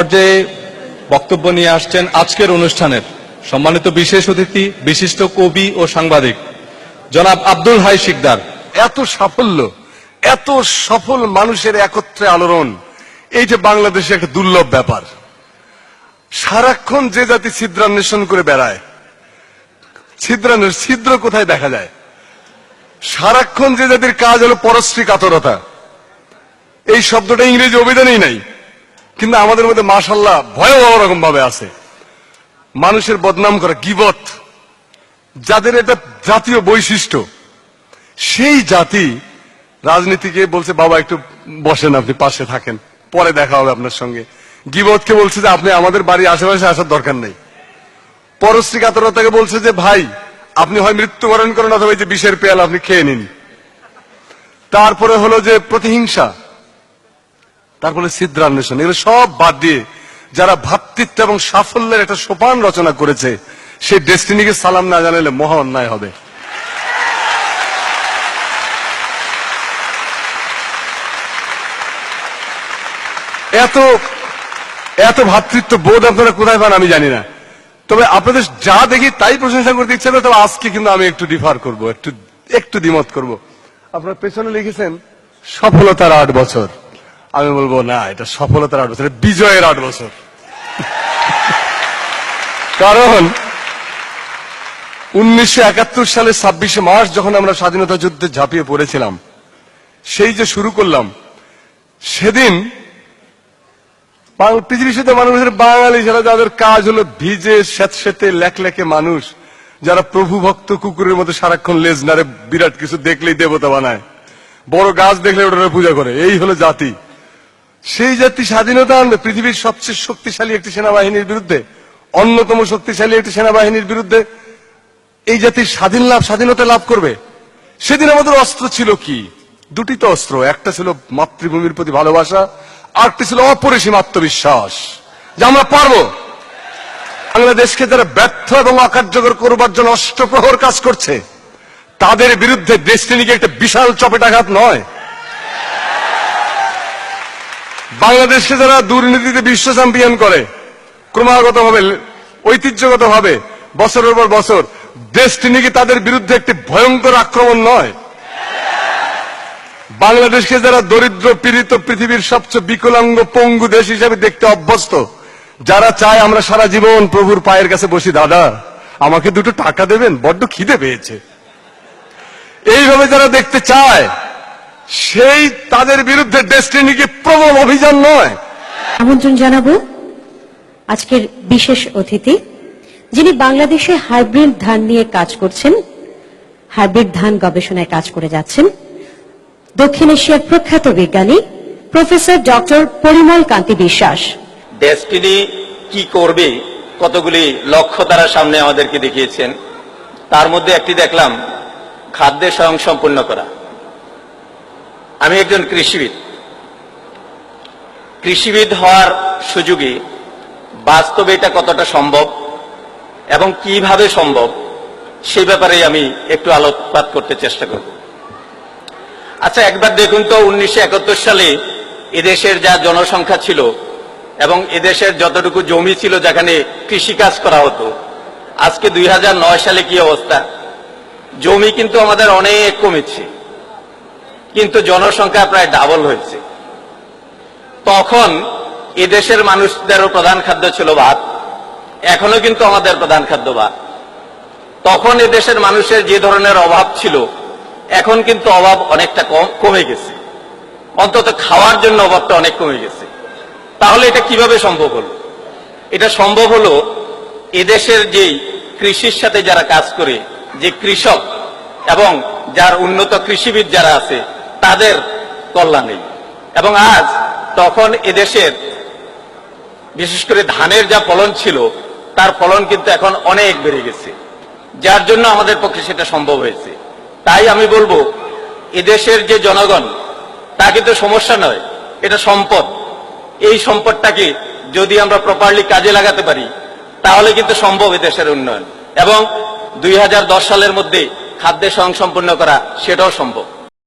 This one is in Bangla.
পর্যায়ে বক্তব্য নিয়ে আসছেন আজকের অনুষ্ঠানের সম্মানিত বিশেষ অতিথি, বিশিষ্ট কবি ও সাংবাদিক, জনাব আব্দুল হাই শিকদার। এত সাফল্য, এত সফল মানুষের একত্রে আলোড়ন, এই যে বাংলাদেশে একটা দুর্লভ ব্যাপার। সারাক্ষণ যে জাতি ছিদ্রান্বেষণ করে বেড়ায় ছিদ্রান্বেষ ছিদ্র কোথায় দেখা যায়? সারাক্ষণ যে জাতির কাজ হলো পরশ্রী কাতরতা। এই শব্দটা ইংরেজি অভিধানেই নাই। কিন্তু আমাদের মধ্যে মাসাল্লাহ ভয়াবহ রকম ভাবে আছে। মানুষের বদনাম করা গিবত, যাদের এটা জাতীয় বৈশিষ্ট্য। সেই জাতি রাজনীতিকে বলছে, বাবা, একটু বসেন আপনি, পাশে থাকেন, পরে দেখা হবে আপনার সঙ্গে। গিবতকে বলছে যে, আপনি আমাদের বাড়ির আশেপাশে আসার দরকার নেই। পরশ্রী কাতরতাকে বলছে যে, ভাই, আপনি হয় মৃত্যুবরণ করেন অথবা এই যে বিষের পেয়াল আপনি খেয়ে নিন। তারপরে হলো যে প্রতিহিংসা। তারপরে ছিদ্রান্বেষণ এগুলো সব বাদ দিয়ে যারা ভ্রাতৃত্ব এবং সাফল্যের একটা সোপান রচনা করেছে সেই ডেস্টিনিকে সালাম না জানালে মহা অন্যায় হবে। এত এত ভাতৃত্ব বোধ আপনারা কোথায় পান আমি জানি না। তবে আপনাদের যা দেখি তাই প্রশংসা করতে ইচ্ছা করে, তবে আজকে কিন্তু আমি একটু ডিফার করব, একটু একটু দ্বিমত করব। আপনার পেছনে লিখেছেন, সফলতার আট বছর। আমি বলব, না, এটা সফলতার আট বছর বিজয়ের আট বছর কারণ, উনিশশো একাত্তর সালে ছাব্বিশে মার্চ যখন আমরা স্বাধীনতা যুদ্ধে ঝাঁপিয়ে পড়েছিলাম, সেই যে শুরু করলাম, সেদিন পৃথিবীর সাথে মানুষের বাঙালি যারা, যাদের কাজ হলো ভিজে স্যাঁতস্যাঁতে লেখলেখে মানুষ, যারা প্রভু ভক্ত কুকুরের মতো সারাক্ষণ লেজ নাড়ে, বিরাট কিছু দেখলেই দেবতা বানায়। বড় গাছ দেখলে ওটা পূজা করে। এই হলো জাতি। সেই জাতি স্বাধীনতা আনবে পৃথিবীর সবচেয়ে শক্তিশালী একটি সেনাবাহিনীর বিরুদ্ধে, অন্যতম শক্তিশালী একটি সেনাবাহিনীর বিরুদ্ধে এই জাতির স্বাধীন লাভ, স্বাধীনতা লাভ করবে। সেদিন আমাদের অস্ত্র ছিল কি? দুটি তো অস্ত্র, একটা ছিল মাতৃভূমির প্রতি ভালোবাসা, আরেকটি ছিল অপরিসীম আত্মবিশ্বাস। যে আমরা পারব। বাংলাদেশকে যারা ব্যর্থ এবং অকার্যকর করবার জন্য অষ্টপ্রহর কাজ করছে, তাদের বিরুদ্ধে ডেস্টিনিকে একটা বিশাল চপেটাঘাত নয়। বাংলাদেশকে যারা দুর্নীতিতে বিশ্ব চ্যাম্পিয়ন করে ক্রমাগত ভাবে ঐতিহ্যগত ভাবে বছরের পর বছর ডেস্টিনি কি তাদের বিরুদ্ধে একটি ভয়ঙ্কর আক্রমণ নয়? বাংলাদেশকে যারা দরিদ্র পীড়িত পৃথিবীর সবচেয়ে বিকলাঙ্গ পঙ্গু দেশ হিসেবে দেখতে অভ্যস্ত, যারা চায় আমরা সারা জীবন প্রভুর পায়ের কাছে বসি, দাদা, আমাকে দুটো টাকা দেবেন, বড্ড খিদে পেয়েছে। এইভাবে যারা দেখতে চায় সেই তাদের বিরুদ্ধে ডেস্টিনি কি প্রবল অভিযান নয়? আমন্ত্রণ জানাব আজকের বিশেষ অতিথি যিনি বাংলাদেশে হাইব্রিড ধান নিয়ে কাজ করছেন হাইব্রিড ধান গবেষণায় কাজ করে যাচ্ছেন। দক্ষিণ এশিয়ার প্রখ্যাত বিজ্ঞানী প্রফেসর ডক্টর পরিমল কান্তি বিশ্বাস। ডেস্টিনি কি করবে কতগুলি লক্ষ্য তারা সামনে আমাদেরকে দেখিয়েছেন। তার মধ্যে একটি দেখলাম খাদ্যে স্বয়ংসম্পূর্ণ করা। আমি একজন কৃষিবিদ। কৃষিবিদ হওয়ার সুযোগে বাস্তবে এটা কতটা সম্ভব এবং কীভাবে সম্ভব, সেই ব্যাপারে আমি একটু আলোকপাত করতে চেষ্টা করব। আচ্ছা একবার দেখুন তো, উনিশশো একাত্তর সালে এদেশের যা জনসংখ্যা ছিল এবং এদেশের যতটুকু জমি ছিল যেখানে কৃষিকাজ করা হতো, আজকে দুই হাজার নয় সালে কি অবস্থা? জমি কিন্তু আমাদের অনেক কমেছে। কিন্তু জনসংখ্যা প্রায় ডাবল হয়েছে। তখন এদেশের মানুষদেরও প্রধান খাদ্য ছিল ভাত। এখনও কিন্তু আমাদের প্রধান খাদ্য ভাত। তখন এদেশের মানুষের যে ধরনের অভাব ছিল, এখন কিন্তু অভাব অনেকটা কম গেছে। অন্তত খাওয়ার জন্য অভাবটা অনেক কমে গেছে। তাহলে এটা কীভাবে সম্ভব হলো? এটা সম্ভব হলো এদেশের যেই কৃষির সাথে যারা কাজ করে, যে কৃষক এবং যার উন্নত কৃষিবিদ যারা আছে তাদের কল্যাণে। এবং আজ তখন এদেশের, বিশেষ করে ধানের যা ফলন ছিল, তার ফলন কিন্তু এখন অনেক বেড়ে গেছে। যার জন্য আমাদের পক্ষে সেটা সম্ভব হয়েছে। তাই আমি বলব, এদেশের যে জনগণ, তা কিন্তু সমস্যা নয়, এটা সম্পদ। এই সম্পদটাকে যদি আমরা প্রপারলি কাজে লাগাতে পারি, তাহলে কিন্তু সম্ভব এদেশের উন্নয়ন। এবং দুই হাজার দশ সালের মধ্যে খাদ্যে স্বয়ংসম্পূর্ণ করা, সেটাও সম্ভব।